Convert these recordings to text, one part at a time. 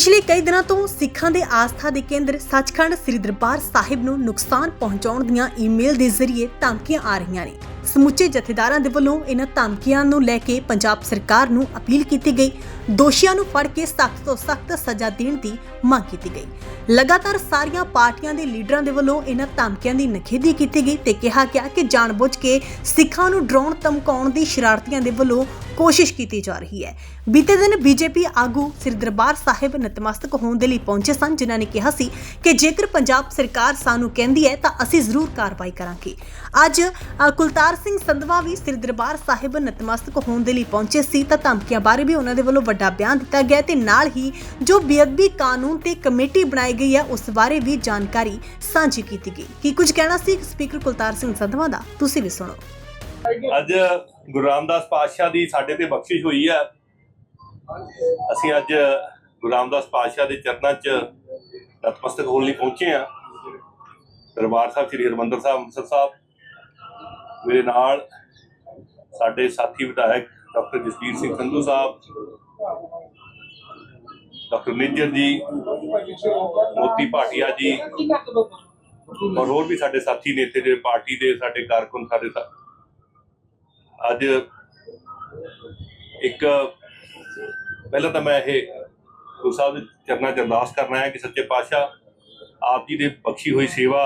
ਪਿਛਲੇ ਕਈ ਦਿਨਾਂ ਤੋਂ ਸਿੱਖਾਂ ਦੇ ਆਸਥਾ ਦੇ ਕੇਂਦਰ ਸੱਚਖੰਡ ਸ੍ਰੀ ਦਰਬਾਰ ਸਾਹਿਬ ਨੂੰ ਨੁਕਸਾਨ ਪਹੁੰਚਾਉਣ ਦੀਆਂ ਈਮੇਲ ਦੇ ਜ਼ਰੀਏ ਧਮਕੀਆਂ ਆ ਰਹੀਆਂ ਨੇ। ਸਮੁੱਚੇ ਜਥੇਦਾਰਾਂ ਦੇ ਵੱਲੋਂ ਇਹਨਾਂ ਧਮਕੀਆਂ ਨੂੰ ਲੈ ਕੇ ਪੰਜਾਬ ਸਰਕਾਰ ਨੂੰ ਅਪੀਲ ਕੀਤੀ ਗਈ। ਦੋਸ਼ੀਆਂ ਨੂੰ ਫੜ ਕੇ ਸਖਤ ਤੋਂ ਸਖਤ ਸਜ਼ਾ ਦੇਣ ਦੀ ਮੰਗ ਕੀਤੀ ਗਈ। ਲਗਾਤਾਰ ਸਾਰੀਆਂ ਪਾਰਟੀਆਂ ਦੇ ਲੀਡਰਾਂ ਦੇ ਵੱਲੋਂ ਇਹਨਾਂ ਧਮਕੀਆਂ ਦੀ ਨਖੇਦੀ ਕੀਤੀ ਗਈ ਤੇ ਕਿਹਾ ਗਿਆ ਕਿ ਜਾਣਬੁੱਝ ਕੇ ਸਿੱਖਾਂ ਨੂੰ ਡਰਾਉਣ ਧਮਕਾਉਣ ਦੀ ਸ਼ਰਾਰਤੀਆਂ ਦੇ ਵੱਲੋਂ ਕੋਸ਼ਿਸ਼ ਕੀਤੀ ਜਾ ਰਹੀ ਹੈ। ਬੀਤੇ ਦਿਨ ਬੀਜੇਪੀ ਆਗੂ ਸ੍ਰੀ ਦਰਬਾਰ ਸਾਹਿਬ ਨਤਮਸਤਕ ਹੋਣ ਦੇ ਲਈ ਪਹੁੰਚੇ ਸਨ, ਜਿਨ੍ਹਾਂ ਨੇ ਕਿਹਾ ਸੀ ਕਿ ਜੇਕਰ ਪੰਜਾਬ ਸਰਕਾਰ ਸਾਨੂੰ ਕਹਿੰਦੀ ਹੈ ਤਾਂ ਅਸੀਂ ਜ਼ਰੂਰ ਕਾਰਵਾਈ ਕਰਾਂਗੇ। ਅੱਜ ਕੁਲਤਾਰ ਕੁਲਤਾਰ ਸਿੰਘ ਸੰਧਵਾ ਵੀ ਸ੍ਰੀ ਦਰਬਾਰ ਸਾਹਿਬ ਨਤਮਸਤਕ ਹੋਣ ਦੇ ਲਈ ਪਹੁੰਚੇ ਸੀ ਤਾਂ ਧਮਕੀਆਂ ਬਾਰੇ ਵੀ ਉਹਨਾਂ ਦੇ ਵੱਲੋਂ ਵੱਡਾ ਬਿਆਨ ਦਿੱਤਾ ਗਿਆ ਤੇ ਨਾਲ ਹੀ ਜੋ ਬੇਅਦਬੀ ਕਾਨੂੰਨ ਤੇ ਕਮੇਟੀ ਬਣਾਈ ਗਈ ਹੈ, ਉਸ ਬਾਰੇ ਵੀ ਜਾਣਕਾਰੀ ਸਾਂਝੀ ਕੀਤੀ ਗਈ। ਕੀ ਕੁਝ ਕਹਿਣਾ ਸੀ ਸਪੀਕਰ ਕੁਲਤਾਰ ਸਿੰਘ ਸੰਧਵਾ ਦਾ? ਤੁਸੀਂ ਵੀ ਸੁਣੋ। ਅੱਜ ਗੁਰੂ ਰਾਮਦਾਸ ਪਾਤਸ਼ਾਹ ਦੀ ਸਾਡੇ ਤੇ ਬਖਸ਼ਿਸ਼ ਹੋਈ ਹੈ। ਅਸੀਂ ਅੱਜ ਗੁਰੂ ਰਾਮਦਾਸ ਪਾਤਸ਼ਾਹ ਦੇ ਚਰਨਾਂ 'ਚ ਨਤਮਸਤਕ ਹੋਣ ਲਈ ਪਹੁੰਚੇ ਆ ਦਰਬਾਰ ਸਾਹਿਬ, ਸ੍ਰੀ ਹਰਿਮੰਦਰ ਸਾਹਿਬ, ਅੰਮ੍ਰਿਤਸਰ ਸਾਹਿਬ ਮੇਰੇ ਨਾਲ ਸਾਡੇ ਸਾਥੀ ਵਿਧਾਇਕ ਡਾਕਟਰ ਜਸਵੀਰ ਸਿੰਘ ਸੰਧੂ ਸਾਹਿਬ, ਡਾਕਟਰ ਨਿੱਜਰ ਜੀ, ਮੋਤੀ ਭਾਟੀਆ ਜੀ, ਔਰ ਹੋਰ ਵੀ ਸਾਡੇ ਸਾਥੀ ਨੇ ਇੱਥੇ ਜਿਹੜੇ ਪਾਰਟੀ ਦੇ ਸਾਡੇ ਕਾਰਕੁਨ ਸਾਡੇ ਸਾ- ਅੱਜ ਇੱਕ ਪਹਿਲਾਂ ਤਾਂ ਮੈਂ ਇਹ ਗੁਰੂ ਸਾਹਿਬ ਦੇ ਚਰਨਾਂ 'ਚ ਅਰਦਾਸ ਕਰਨਾ ਹੈ ਕਿ ਸੱਚੇ ਪਾਤਸ਼ਾਹ ਆਪ ਜੀ ਦੇ ਬਖਸ਼ੀ ਹੋਈ ਸੇਵਾ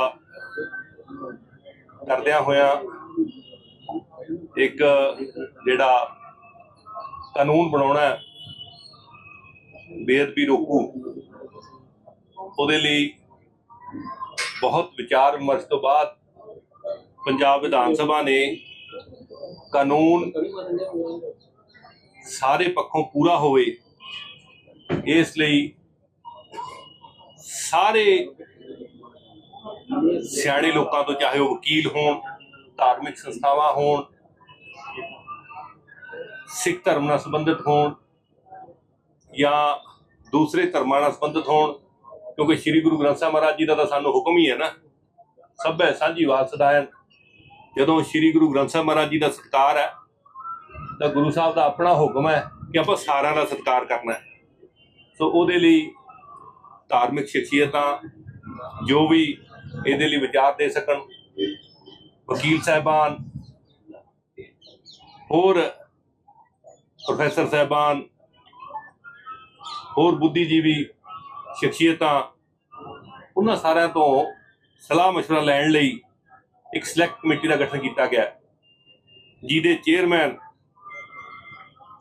ਕਰਦਿਆਂ ਹੋਇਆਂ ਇੱਕ ਜਿਹੜਾ ਕਾਨੂੰਨ ਬਣਾਉਣਾ ਬੇਅਦਬੀ ਰੋਕੂ, ਉਹਦੇ ਲਈ ਬਹੁਤ ਵਿਚਾਰ ਵਿਮਰਸ਼ ਤੋਂ ਬਾਅਦ ਪੰਜਾਬ ਵਿਧਾਨ ਸਭਾ ਨੇ ਕਾਨੂੰਨ ਸਾਰੇ ਪੱਖੋਂ ਪੂਰਾ ਹੋਵੇ, ਇਸ ਲਈ ਸਾਰੇ ਸਿਆਣੇ ਲੋਕਾਂ ਤੋਂ ਚਾਹੇ ਉਹ ਵਕੀਲ ਹੋਣ, ਧਾਰਮਿਕ ਸੰਸਥਾਵਾਂ ਹੋਣ ਸਿੱਖ ਧਰਮ ਨਾਲ ਸੰਬੰਧਿਤ ਹੋਣ ਜਾਂ ਦੂਸਰੇ ਧਰਮਾਂ ਨਾਲ ਸੰਬੰਧਿਤ ਹੋਣ, ਕਿਉਂਕਿ ਸ੍ਰੀ ਗੁਰੂ ਗ੍ਰੰਥ ਸਾਹਿਬ ਮਹਾਰਾਜ ਜੀ ਦਾ ਤਾਂ ਸਾਨੂੰ ਹੁਕਮ ਹੀ ਹੈ ਨਾ। ਸਭੈ ਸਾਂਝੀ ਵਾਲ ਸਦਾਇਨ। ਜਦੋਂ ਸ੍ਰੀ ਗੁਰੂ ਗ੍ਰੰਥ ਸਾਹਿਬ ਮਹਾਰਾਜ ਜੀ ਦਾ ਸਤਕਾਰ ਹੈ, ਤਾਂ ਗੁਰੂ ਸਾਹਿਬ ਦਾ ਆਪਣਾ ਹੁਕਮ ਹੈ ਕਿ ਆਪਾਂ ਸਾਰਿਆਂ ਦਾ ਸਤਕਾਰ ਕਰਨਾ ਹੈ। ਸੋ ਉਹਦੇ ਲਈ ਧਾਰਮਿਕ ਸ਼ਖਸੀਅਤਾਂ ਜੋ ਵੀ ਇਹਦੇ ਲਈ ਵਿਚਾਰ ਦੇ ਸਕਣ, ਵਕੀਲ ਸਾਹਿਬਾਨ, ਹੋਰ ਪ੍ਰੋਫੈਸਰ ਸਾਹਿਬਾਨ ਹੋਰ ਬੁੱਧੀਜੀਵੀ ਸ਼ਖਸੀਅਤਾਂ ਉਹਨਾਂ ਸਾਰਿਆਂ ਤੋਂ ਸਲਾਹ مشورہ ਲੈਣ ਲਈ ਇੱਕ ਸਿਲੈਕਟ ਕਮੇਟੀ ਦਾ ਗਠਨ ਕੀਤਾ ਗਿਆ ਹੈ, ਜਿਹਦੇ ਚੇਅਰਮੈਨ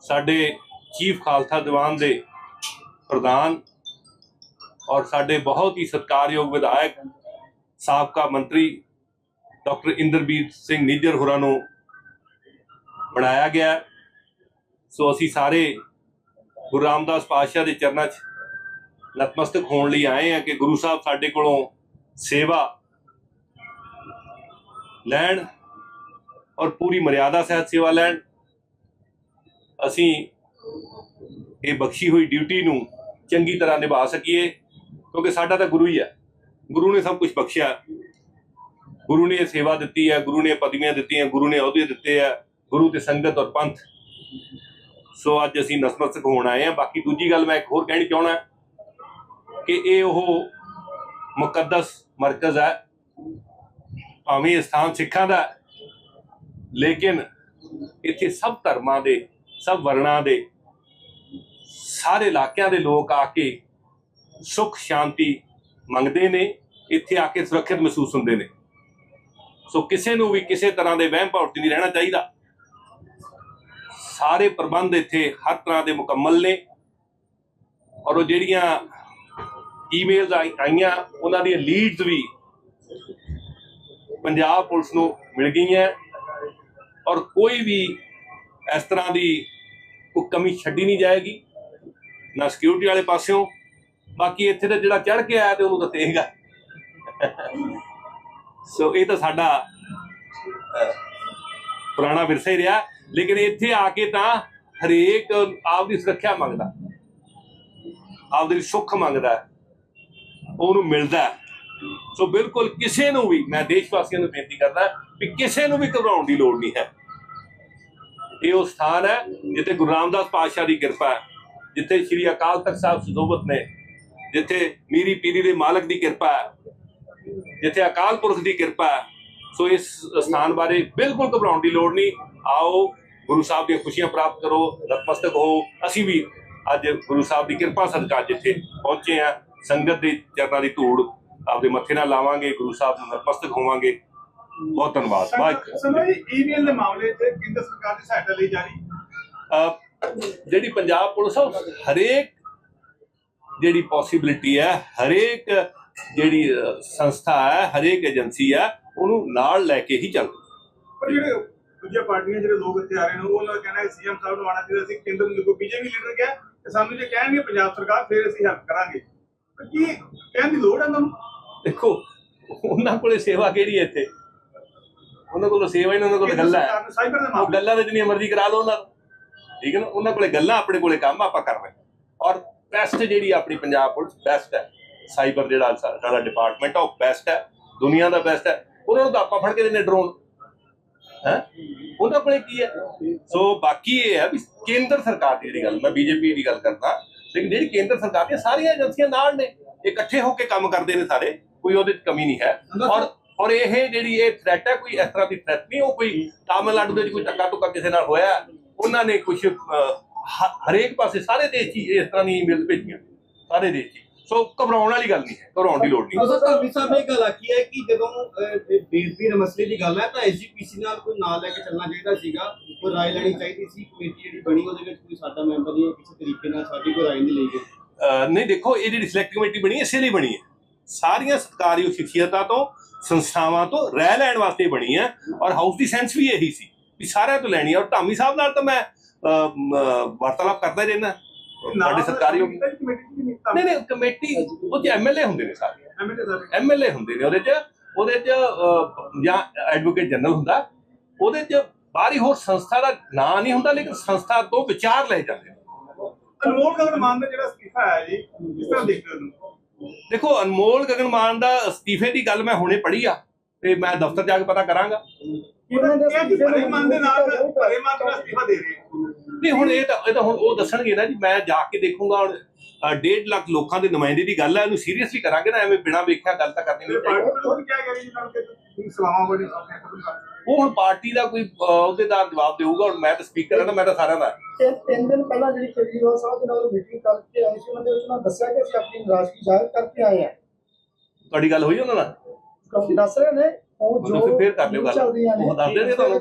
ਸਾਡੇ ਚੀਫ ਖਾਲਸਾ ਦੀਵਾਨ ਦੇ ਪ੍ਰਧਾਨ ਔਰ ਸਾਡੇ ਬਹੁਤ ਹੀ ਸਤਿਕਾਰਯੋਗ ਵਿਧਾਇਕ ਸਾਬਕਾ ਮੰਤਰੀ ਡਾਕਟਰ ਇੰਦਰਬੀਰ ਸਿੰਘ ਨਿੱਜਰ ਹੋਰਾਂ ਨੂੰ ਬਣਾਇਆ ਗਿਆ ਹੈ। ਸੋ ਅਸੀਂ ਸਾਰੇ ਗੁਰੂ ਰਾਮਦਾਸ ਪਾਤਸ਼ਾਹ ਦੇ ਚਰਨਾਂ 'ਚ ਨਤਮਸਤਕ ਹੋਣ ਲਈ ਆਏ ਆ ਕਿ ਗੁਰੂ ਸਾਹਿਬ ਸਾਡੇ ਕੋਲੋਂ ਸੇਵਾ ਲੈਣ ਔਰ ਪੂਰੀ ਮਰਿਆਦਾ ਸਹਿਤ ਸੇਵਾ ਲੈਣ। ਅਸੀਂ ਇਹ ਬਖਸ਼ੀ ਹੋਈ ਡਿਊਟੀ ਨੂੰ ਚੰਗੀ ਤਰ੍ਹਾਂ ਨਿਭਾ ਸਕੀਏ, ਕਿਉਂਕਿ ਸਾਡਾ ਤਾਂ ਗੁਰੂ ਹੀ ਹੈ ਗੁਰੂ ਨੇ ਸਭ ਕੁਝ ਬਖਸ਼ਿਆ। ਗੁਰੂ ਨੇ ਇਹ ਸੇਵਾ ਦਿੱਤੀ ਹੈ, ਗੁਰੂ ਨੇ ਪਦਵੀਆਂ ਦਿੱਤੀਆਂ, ਗੁਰੂ ਨੇ ਅਹੁਦੇ ਦਿੱਤੇ ਆ ਗੁਰੂ ਤੇ ਸੰਗਤ ਔਰ ਪੰਥ। ਸੋ ਅੱਜ ਅਸੀਂ ਨਤਮਸਤਕ ਹੋਣ ਆਏ ਆ ਬਾਕੀ ਦੂਜੀ ਗੱਲ ਮੈਂ ਇੱਕ ਹੋਰ ਕਹਿਣੀ ਚਾਹਣਾ ਕਿ ਇਹ ਉਹ ਮੁਕੱਦਸ ਮਰਕਜ਼ ਹੈ। ਭਾਵੇਂ ਸਥਾਨ ਸਿੱਖਾਂ ਦਾ ਲੇਕਿਨ ਇੱਥੇ ਸਭ ਧਰਮਾਂ ਦੇ, ਸਭ ਵਰਣਾਂ ਦੇ, ਸਾਰੇ ਇਲਾਕਿਆਂ ਦੇ ਲੋਕ ਆ ਕੇ ਸੁਖ, ਸ਼ਾਂਤੀ ਮੰਗਦੇ ਨੇ, ਇੱਥੇ ਆ ਕੇ ਸੁਰੱਖਿਅਤ ਮਹਿਸੂਸ ਹੁੰਦੇ ਨੇ। ਸੋ ਕਿਸੇ ਨੂੰ ਵੀ ਕਿਸੇ ਤਰ੍ਹਾਂ ਦੇ ਵਹਿਮ ਭਰਤੀ ਨਹੀਂ ਰਹਿਣਾ ਚਾਹੀਦਾ। ਸਾਰੇ ਪ੍ਰਬੰਧ ਇੱਥੇ ਹਰ ਤਰ੍ਹਾਂ ਦੇ ਮੁਕੰਮਲ ਨੇ। ਔਰ ਉਹ ਜਿਹੜੀਆਂ ਈਮੇਲਸ ਆਈਆਂ, ਉਹਨਾਂ ਦੀਆਂ ਲੀਡਸ ਵੀ ਪੰਜਾਬ ਪੁਲਿਸ ਨੂੰ ਮਿਲ ਗਈਆਂ। ਔਰ ਕੋਈ ਵੀ ਇਸ ਤਰ੍ਹਾਂ ਦੀ ਕੋਈ ਕਮੀ ਛੱਡੀ ਨਹੀਂ ਜਾਏਗੀ, ਨਾ ਸਿਕਿਉਰਿਟੀ ਵਾਲੇ ਪਾਸਿਓਂ। ਬਾਕੀ ਇੱਥੇ ਤਾਂ ਜਿਹੜਾ ਚੜ ਕੇ ਆਇਆ ਤੇ ਉਹਨੂੰ ਤਾਂ ਤੇਗਾ ਸੋ ਇਹ ਤਾਂ ਸਾਡਾ ਪੁਰਾਣਾ ਵਿਰਸਾ ਹੀ ਰਿਹਾ। ਲੇਕਿਨ ਇੱਥੇ ਆ ਕੇ ਤਾਂ ਹਰੇਕ ਆਪ ਦੀ ਸੁਰੱਖਿਆ ਮੰਗਦਾ। ਆਪਦੇ ਲਈ ਸੁੱਖ ਮੰਗਦਾ। ਉਹਨੂੰ ਮਿਲਦਾ। ਸੋ ਬਿਲਕੁਲ ਕਿਸੇ ਨੂੰ ਵੀ ਮੈਂ ਦੇਸ਼ ਵਾਸੀਆਂ ਨੂੰ ਬੇਨਤੀ ਕਰਦਾ ਕਿ ਕਿਸੇ ਨੂੰ ਵੀ ਘਬਰਾਉਣ ਦੀ ਲੋੜ ਨਹੀਂ ਹੈ। ਇਹ ਉਹ ਸਥਾਨ ਹੈ ਜਿੱਥੇ ਗੁਰੂ ਰਾਮਦਾਸ ਪਾਤਸ਼ਾਹ ਦੀ ਕਿਰਪਾ ਹੈ, ਜਿੱਥੇ ਸ੍ਰੀ ਅਕਾਲ ਤਖਤ ਸਾਹਿਬ ਸੁਸ਼ੋਭਿਤ ਨੇ, ਜਿੱਥੇ ਮੀਰੀ ਪੀਰੀ ਦੇ ਮਾਲਕ ਦੀ ਕਿਰਪਾ ਹੈ, ਜਿੱਥੇ ਅਕਾਲ ਪੁਰਖ ਦੀ ਕਿਰਪਾ ਹੈ। ਸੋ ਇਸ ਸਥਾਨ ਬਾਰੇ ਬਿਲਕੁਲ ਘਬਰਾਉਣ ਦੀ ਲੋੜ ਨਹੀਂ। ਆਓ ਗੁਰੂ ਸਾਹਿਬ ਦੀਆਂ ਖੁਸ਼ੀਆਂ ਪ੍ਰਾਪਤ ਕਰੋ ਨਤਮਸਤਕ ਹੋ ਅਸੀਂ ਵੀ ਅੱਜ ਗੁਰੂ ਸਾਹਿਬ ਦੀ ਕਿਰਪਾ ਸਦਕਾ ਜਿੱਥੇ ਪਹੁੰਚੇ ਆ ਸੰਗਤ ਦੇ ਚਰਨਾਂ ਦੀ ਧੂੜ ਆਪਦੇ ਮੱਥੇ ਨਾਲ ਲਾਵਾਂਗੇ ਗੁਰੂ ਸਾਹਿਬ ਨੂੰ ਨਤਮਸਤਕ ਹੋਵਾਂਗੇ। ਬਹੁਤ ਧੰਨਵਾਦ। ਸਮਝ ਈਮੇਲ ਦੇ ਮਾਮਲੇ 'ਚ ਕੇਂਦਰ ਸਰਕਾਰ ਦੀ ਸਹਾਇਤਾ ਲਈ ਜਾ ਰਹੀ। ਅਹ ਜਿਹੜੀ ਪੰਜਾਬ ਪੁਲਿਸ ਆ ਹਰੇਕ ਜਿਹੜੀ ਪੋਸਿਬਿਲਿਟੀ ਹੈ ਹਰੇਕ ਜਿਹੜੀ ਸੰਸਥਾ ਹੈ ਹਰੇਕ ਏਜੰਸੀ ਹੈ ਉਹਨੂੰ ਨਾਲ ਲੈ ਕੇ ਹੀ ਚੱਲਦੀ। ਪਰ ਜਿਹੜੇ ਦੂਜੀਆਂ ਪਾਰਟੀਆਂ ਜਿਹੜੇ ਲੋਕ ਇੱਥੇ ਆ ਰਹੇ ਨੇ ਉਹਨਾਂ ਦਾ ਕਹਿਣਾ ਹੈ ਸੀਐਮ ਸਾਹਿਬ ਨੂੰ ਆਉਣਾ ਚਾਹੀਦਾ ਸੀ ਕੇਂਦਰ ਨੂੰ ਦੇਖੋ ਬੀਜੇਪੀ ਲੀਡਰ ਕਿਹਾ ਤੇ ਸਾਨੂੰ ਜੇ ਕਹਿਣਗੇ ਪੰਜਾਬ ਸਰਕਾਰ ਫਿਰ ਅਸੀਂ ਹੈਲਪ ਕਰਾਂਗੇ। ਕੀ ਕਹਿਣ ਦੀ ਲੋੜ ਹੈ ਤੁਹਾਨੂੰ ਦੇਖੋ ਉਹਨਾਂ ਕੋਲੇ ਸੇਵਾ ਕਿਹੜੀ ਹੈ ਇੱਥੇ? ਉਹਨਾਂ ਕੋਲ ਸੇਵਾ ਹੀ ਨਹੀਂ ਉਹਨਾਂ ਕੋਲ ਗੱਲਾਂ ਹੈ। ਦੇ ਉਹ ਗੱਲਾਂ ਤੇ ਜਿੰਨੀ ਮਰਜ਼ੀ ਕਰਾ ਲਓ ਉਹਨਾਂ ਠੀਕ ਹੈ ਨਾ? ਉਹਨਾਂ ਕੋਲੇ ਗੱਲਾਂ ਆਪਣੇ ਕੋਲੇ ਕੰਮ ਆਪਾਂ ਕਰ ਰਹੇ। ਔਰ ਬੈਸਟ ਜਿਹੜੀ ਆਪਣੀ ਪੰਜਾਬ ਪੁਲਿਸ ਬੈਸਟ ਹੈ। ਸਾਈਬਰ ਜਿਹੜਾ ਸਾਡਾ ਡਿਪਾਰਟਮੈਂਟ ਆ ਉਹ ਬੈਸਟ ਹੈ। ਦੁਨੀਆ ਦਾ ਬੈਸਟ ਹੈ। ਉਹਨਾਂ ਨੂੰ ਤਾਂ ਆਪਾਂ ਫੜ ਕੇ ਦਿੰਨੇ ਡਰੋਨ ਹੈ? ਉਹਨਾਂ ਕੋਲੇ ਕੀ ਹੈ? ਸੋ ਬਾਕੀ ਇਹ ਹੈ ਵੀ ਕੇਂਦਰ ਸਰਕਾਰ ਦੀ ਜਿਹੜੀ ਗੱਲ, ਮੈਂ ਬੀਜੇਪੀ ਦੀ ਗੱਲ ਕਰਦਾ, ਲੇਕਿਨ ਜਿਹੜੀ ਕੇਂਦਰ ਸਰਕਾਰ ਦੀਆਂ ਸਾਰੀਆਂ ਏਜੰਸੀਆਂ ਨਾਲ ਨੇ ਇਕੱਠੇ ਹੋ ਕੇ ਕੰਮ ਕਰਦੇ ਨੇ ਸਾਰੇ, ਕੋਈ ਉਹਦੇ 'ਚ ਕਮੀ ਨਹੀਂ ਹੈ। ਔਰ ਔਰ ਇਹ ਜਿਹੜੀ ਇਹ ਥ੍ਰੈਟ ਹੈ, ਕੋਈ ਇਸ ਤਰ੍ਹਾਂ ਦੀ ਥ੍ਰੈਟ ਨਹੀਂ, ਉਹ ਕੋਈ ਤਾਮਿਲਨਾਡੂ ਦੇ ਵਿੱਚ ਕੋਈ ਟੱਕਾ ਟੁੱਕਾ ਕਿਸੇ ਨਾਲ ਹੋਇਆ ਉਹਨਾਂ ਨੇ ਕੁਝ ਹਰੇਕ ਪਾਸੇ ਸਾਰੇ ਦੇਸ਼ 'ਚ ਹੀ ਇਸ ਤਰ੍ਹਾਂ ਦੀ ਮਿਲ ਭੇਜੀਆਂ ਸਾਰੇ ਦੇਸ਼ 'ਚ ਸੋ ਘਬਰਾਉਣ ਵਾਲੀ ਗੱਲ ਨਹੀਂ ਹੈ ਘਬਰਾਉਣ ਦੀ ਲੋੜ ਨਹੀਂ। ਅਸਲ ਧਾਮੀ ਸਾਹਿਬ ਇਹ ਗੱਲ ਆਖੀ ਹੈ ਕਿ ਜਦੋਂ ਬੇਦਬੀ ਦੇ ਮਸਲੇ ਦੀ ਗੱਲ ਹੈ ਤਾਂ ਐਸਜੀਪੀਸੀ ਨਾਲ ਕੋਈ ਨਾਲ ਲੈ ਕੇ ਚੱਲਣਾ ਚਾਹੀਦਾ ਸੀਗਾ ਕੋਈ ਰਾਏ ਲੈਣੀ ਚਾਹੀਦੀ ਸੀ ਕਮੇਟੀ ਜਿਹੜੀ ਬਣੀ ਉਹਦੇ ਵਿੱਚ ਕੋਈ ਸਾਡਾ ਮੈਂਬਰ ਨਹੀਂ ਕਿਸੇ ਤਰੀਕੇ ਨਾਲ ਸਾਡੀ ਕੋਈ ਰਾਏ ਨਹੀਂ ਲਈ ਗਈ। ਨਹੀਂ ਦੇਖੋ ਇਹ ਜਿਹੜੀ ਸਿਲੈਕਟ ਕਮੇਟੀ ਬਣੀ ਇਸੇ ਲਈ ਬਣੀ ਹੈ। ਸਾਰੀਆਂ ਸਰਕਾਰੀ ਸ਼ਖਸੀਅਤਾਂ ਤੋਂ ਸੰਸਥਾਵਾਂ ਤੋਂ ਰਹਿ ਲੈਣ ਵਾਸਤੇ ਬਣੀ ਹੈ ਔਰ ਹਾਊਸ ਦੀ ਸੈਂਸ ਵੀ ਇਹੀ ਸੀ ਵੀ ਸਾਰਿਆਂ ਤੋਂ ਲੈਣੀ ਹੈ। ਔਰ ਧਾਮੀ ਸਾਹਿਬ ਨਾਲ ਤਾਂ ਮੈਂ ਵਾਰਤਾਲਾਪ ਕਰਦਾ ਹੀ ਰਹਿੰਦਾ ਸਾਡੇ ਸਰਕਾਰੀ ਕਮੇਟੀ ਨਹੀਂ ਨਹੀਂ ਕਮੇਟੀ ਉਹ ਚ ਐਮਐਲਏ ਹੁੰਦੇ ਨੇ ਸਾਰੇ। ਐਮਐਲਏ ਐਮਐਲਏ ਹੁੰਦੇ ਨੇ। ਉਹਦੇ ਚ ਉਹਦੇ ਚ ਜਾਂ ਐਡਵੋਕੇਟ ਜਨਰਲ ਹੁੰਦਾ। ਉਹਦੇ ਚ ਬਾਹਰੀ ਹੋਰ ਸੰਸਥਾ ਦਾ ਨਾਂ ਨਹੀਂ ਹੁੰਦਾ ਲੇਕਿਨ ਸੰਸਥਾ ਤੋਂ ਵਿਚਾਰ ਲਏ ਜਾਂਦੇ ਨੇ। ਅਨਮੋਲ ਗਗਨ ਮਾਨ ਦਾ ਜਿਹੜਾ ਅਸਤੀਫਾ ਹੈ ਜੀ ਕਿਸ ਤਰ੍ਹਾਂ ਦੇਖਦੇ ਹੋ ਦੇਖੋ ਅਨਮੋਲ ਗਗਨ ਮਾਨ ਦਾ ਅਸਤੀਫੇ ਦੀ ਗੱਲ ਮੈਂ ਹੁਣੇ ਪੜ੍ਹੀ ਆ ਤੇ ਮੈਂ ਦਫ਼ਤਰ ਜਾ ਕੇ ਪਤਾ ਕਰਾਂਗਾ। ਉਹਨਾਂ ਨੇ ਕਿ ਭਰੇ ਮਨ ਦੇ ਨਾਲ ਭਰੇ ਮਨ ਦਾ ਅਸਤੀਫਾ ਦੇ ਰਹੇ। ਹੋ। ਨਹੀਂ ਹੁਣ ਇਹ ਤਾਂ ਇਹ ਤਾਂ ਹੁਣ ਉਹ ਦੱਸਣਗੇ ਨਾ ਜੀ ਮੈਂ ਜਾ ਕੇ ਦੇਖੂੰਗਾ ਹੁਣ 1.5 ਲੱਖ ਲੋਕਾਂ ਦੇ ਨੁਮਾਇੰਦੇ ਦੀ ਗੱਲ ਹੈ ਇਹਨੂੰ ਸੀਰੀਅਸਲੀ ਕਰਾਂਗੇ ਨਾ ਐਵੇਂ ਬਿਨਾਂ ਵੇਖਿਆ ਗੱਲ ਤਾਂ ਕਰਨੀ ਨਹੀਂ ਚਾਹੀਦੀ। ਜੀ ਉਹ ਹੁਣ ਪਾਰਟੀ ਦਾ ਕੋਈ ਅਹ, ਅਹੁਦੇਦਾਰ ਜਵਾਬ ਦੇਊਗਾ ਹੁਣ ਮੈਂ ਤਾਂ ਸਪੀਕਰ ਹਾਂ ਨਾ ਮੈਂ ਤਾਂ ਸਾਰਿਆਂ ਦਾ। ਤਿੰਨ ਦਿਨ ਪਹਿਲਾਂ ਜਿਹੜੀ ਕੇਜਰੀਵਾਲ ਸਾਹਿਬ ਦੇ ਨਾਲ ਮੀਟਿੰਗ ਕਰਕੇ ਆਏ ਸੀ ਉਹਨਾਂ ਦੇ ਵਿੱਚ ਉਹਨਾਂ ਦੱਸਿਆ ਕਿ ਅਸੀਂ ਆਪਣੀ ਨਾਰਾਜ਼ਗੀ ਜ਼ਾਹਿਰ ਕਰਕੇ ਆਏ ਹਾਂ ਤੁਹਾਡੀ ਗੱਲ ਹੋਈ ਉਹਨਾਂ ਨਾਲ? ਦੱਸ ਰਹੇ ਨੇ ਉਹ ਤੁਸੀਂ ਫੇਰ ਕਰ ਲਿਓ ਗੱਲ। ਨੇ। ਉਹ ਦੱਸ ਦੇਣਗੇ ਤੁਹਾਨੂੰ?